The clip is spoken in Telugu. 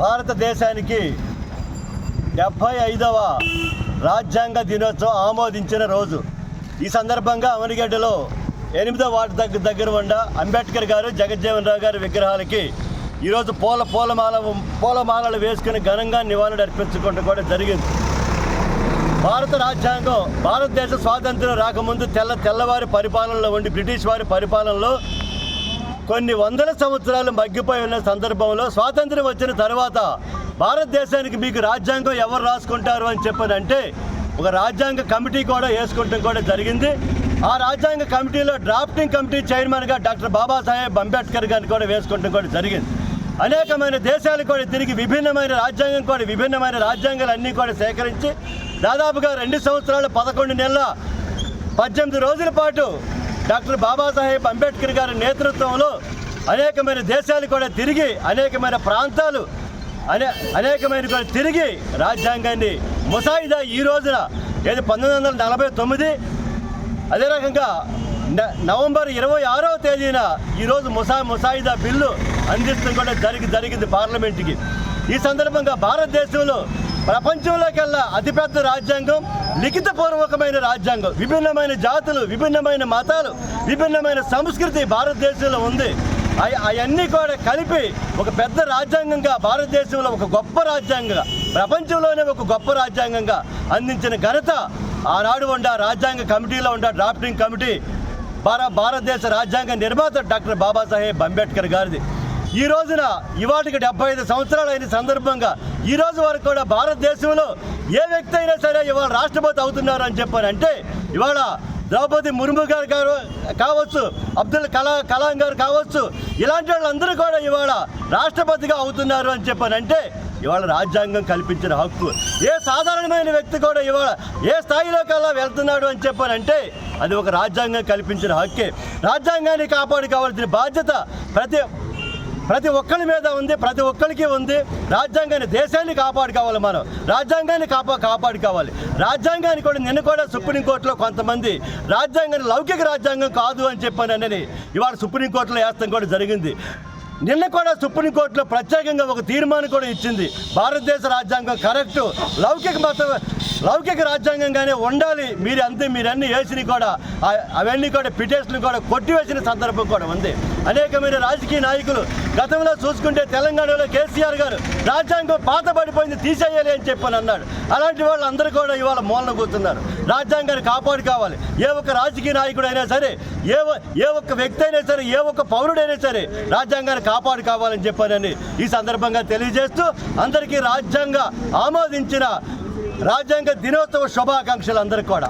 భారతదేశానికి డెబ్భై ఐదవ రాజ్యాంగ దినోత్సవం ఆమోదించిన రోజు. ఈ సందర్భంగా అమరిగడ్డలో ఎనిమిదో వార్డు దగ్గర దగ్గర ఉన్న అంబేద్కర్ గారు జగజ్జీవన్ రావు గారి విగ్రహాలకి ఈరోజు పూల పూలమాల పూలమాలలు వేసుకుని ఘనంగా నివాళులు అర్పించుకోవడం కూడా జరిగింది. భారత రాజ్యాంగం భారతదేశ స్వాతంత్రం రాకముందు తెల్ల తెల్లవారి పరిపాలనలో ఉండి బ్రిటిష్ వారి పరిపాలనలో కొన్ని వందల సంవత్సరాలు మగ్గిపోయి ఉన్న సందర్భంలో స్వాతంత్రం వచ్చిన తర్వాత భారతదేశానికి మీకు రాజ్యాంగం ఎవరు రాసుకుంటారు అని చెప్పారంటే ఒక రాజ్యాంగ కమిటీ కూడా వేసుకుంటాం కూడా జరిగింది. ఆ రాజ్యాంగ కమిటీలో డ్రాఫ్టింగ్ కమిటీ చైర్మన్గా డాక్టర్ బాబాసాహెబ్ అంబేద్కర్ గారిని కూడా వేసుకుంటాం కూడా జరిగింది. అనేకమైన దేశాలు కూడా తిరిగి విభిన్నమైన రాజ్యాంగం కూడా విభిన్నమైన రాజ్యాంగాలు అన్నీ కూడా సేకరించి దాదాపుగా రెండు సంవత్సరాలు పదకొండు నెలల పద్దెనిమిది రోజుల పాటు డాక్టర్ బాబాసాహెబ్ అంబేద్కర్ గారి నేతృత్వంలో అనేకమైన దేశాలు కూడా తిరిగి అనేకమైన ప్రాంతాలు అనే అనేకమైన కూడా తిరిగి రాజ్యాంగాన్ని ముసాయిదా ఈ రోజున ఏది పంతొమ్మిది వందల నలభై తొమ్మిది అదే రకంగా న- నవంబర్ ఇరవై ఆరవ తేదీన ఈరోజు ముసా ముసాయిదా బిల్లు అందిస్తూ కూడా జరిగి జరిగింది పార్లమెంట్కి. ఈ సందర్భంగా భారతదేశంలో ప్రపంచంలోకెల్లా అతిపెద్ద రాజ్యాంగం లిఖితపూర్వకమైన రాజ్యాంగం. విభిన్నమైన జాతులు విభిన్నమైన మతాలు విభిన్నమైన సంస్కృతి భారతదేశంలో ఉంది. అవన్నీ కూడా కలిపి ఒక పెద్ద రాజ్యాంగంగా భారతదేశంలో ఒక గొప్ప రాజ్యాంగంగా ప్రపంచంలోనే ఒక గొప్ప రాజ్యాంగంగా అందించిన ఘనత ఆనాడు ఉండ రాజ్యాంగ కమిటీలో ఉండ డ్రాఫ్టింగ్ కమిటీ భార భారతదేశ రాజ్యాంగ నిర్మాత డాక్టర్ బాబాసాహెబ్ అంబేద్కర్ గారిది. ఈ రోజున ఇవాటికి డెబ్బై ఐదు సంవత్సరాలు అయిన సందర్భంగా ఈ రోజు వరకు కూడా భారతదేశంలో ఏ వ్యక్తి అయినా సరే ఇవాళ రాష్ట్రపతి అవుతున్నారు అని చెప్పారంటే ఇవాళ ద్రౌపది ముర్ము గారు గారు కావచ్చు అబ్దుల్ కలా కలాం గారు కావచ్చు ఇలాంటి వాళ్ళందరూ కూడా ఇవాళ రాష్ట్రపతిగా అవుతున్నారు అని చెప్పానంటే ఇవాళ రాజ్యాంగం కల్పించిన హక్కు. ఏ సాధారణమైన వ్యక్తి కూడా ఇవాళ ఏ స్థాయిలోకల్లా వెళ్తున్నాడు అని చెప్పానంటే అది ఒక రాజ్యాంగం కల్పించిన హక్కే. రాజ్యాంగాన్ని కాపాడుకోవాల్సిన బాధ్యత ప్రతి ప్రతి ఒక్కరి మీద ఉంది ప్రతి ఒక్కరికి ఉంది. రాజ్యాంగాన్ని దేశాన్ని కాపాడుకోవాలి మనం. రాజ్యాంగాన్ని కాపా కాపాడుకోవాలి. రాజ్యాంగాన్ని కూడా నిన్న కూడా సుప్రీంకోర్టులో కొంతమంది రాజ్యాంగాన్ని లౌకిక రాజ్యాంగం కాదు అని చెప్పానని ఇవాళ సుప్రీంకోర్టులో వేస్తాం కూడా జరిగింది. నిన్న కూడా సుప్రీంకోర్టులో ప్రత్యేకంగా ఒక తీర్మానం కూడా ఇచ్చింది. భారతదేశ రాజ్యాంగం కరెక్టు లౌకిక మత లౌకిక రాజ్యాంగంగానే ఉండాలి. మీరు అంతే మీరన్నీ వేసినవి కూడా అవన్నీ కూడా పిటిషన్లు కూడా కొట్టివేసిన సందర్భం కూడా ఉంది. అనేకమైన రాజకీయ నాయకులు గతంలో చూసుకుంటే తెలంగాణలో కేసీఆర్ గారు రాజ్యాంగం పాత పడిపోయింది తీసేయాలి అని చెప్పని అన్నాడు. అలాంటి వాళ్ళు అందరూ కూడా ఇవాళ మూలన కూర్చున్నారు. రాజ్యాంగాన్ని కాపాడుకోవాలి ఏ ఒక్క రాజకీయ నాయకుడు అయినా సరే ఏ ఏ ఒక్క వ్యక్తి అయినా సరే ఏ ఒక్క పౌరుడైనా సరే రాజ్యాంగాన్ని కాపాడుకోవాలని చెప్పానని ఈ సందర్భంగా తెలియజేస్తూ అందరికీ రాజ్యాంగ ఆమోదించిన రాజ్యాంగ దినోత్సవ శుభాకాంక్షలు అందరికీ కూడా.